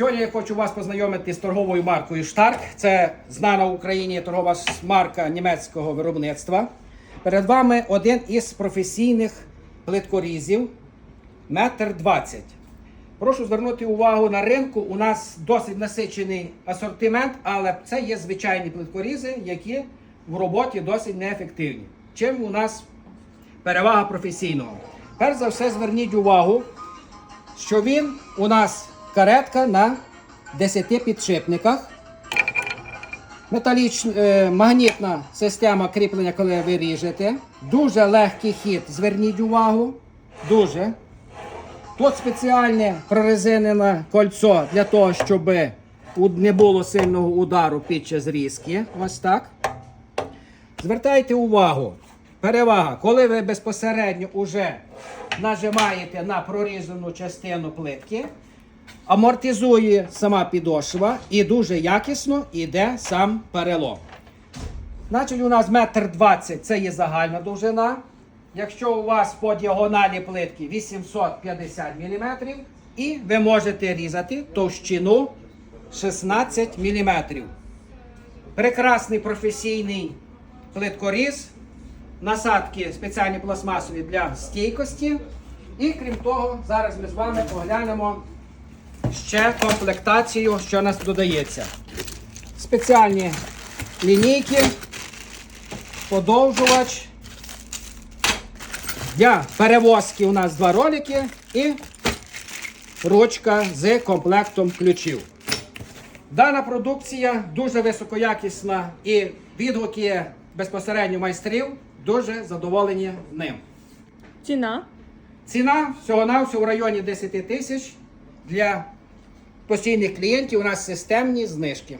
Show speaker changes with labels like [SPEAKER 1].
[SPEAKER 1] Сьогодні я хочу вас познайомити з торговою маркою Штарк. Це знана в Україні торгова марка німецького виробництва. Перед вами один із професійних плиткорізів метр двадцять. Прошу звернути увагу на ринку. У нас досить насичений асортимент, але це є звичайні плиткорізи, які в роботі досить неефективні. Чим у нас перевага професійного? Перш за все, зверніть увагу, що він у нас каретка на 10 підшипниках. Металічна е, магнітна система кріплення, коли ви ріжете. Дуже легкий хід, зверніть увагу. Дуже. Тут спеціальне прорезинене кольцо для того, щоб не було сильного удару під час різки. Ось так. Звертайте увагу. Перевага, коли ви безпосередньо уже нажимаєте на прорізану частину плитки, амортизує сама підошва і дуже якісно йде сам перелом. Значить, у нас метр двадцять це є загальна довжина. Якщо у вас по діагоналі плитки 850 мм, і ви можете різати товщину 16 мм. Прекрасний професійний плиткоріз, насадки спеціальні пластмасові для стійкості. І крім того, зараз ми з вами оглянемо ще комплектацію, що у нас додається. Спеціальні лінійки, подовжувач. Для перевозки у нас два ролики і ручка з комплектом ключів. Дана продукція дуже високоякісна і відгуки безпосередньо майстрів дуже задоволені ним.
[SPEAKER 2] Ціна.
[SPEAKER 1] Ціна всього-навсього в районі 10 тисяч. Для постійних клієнтів у нас системні знижки.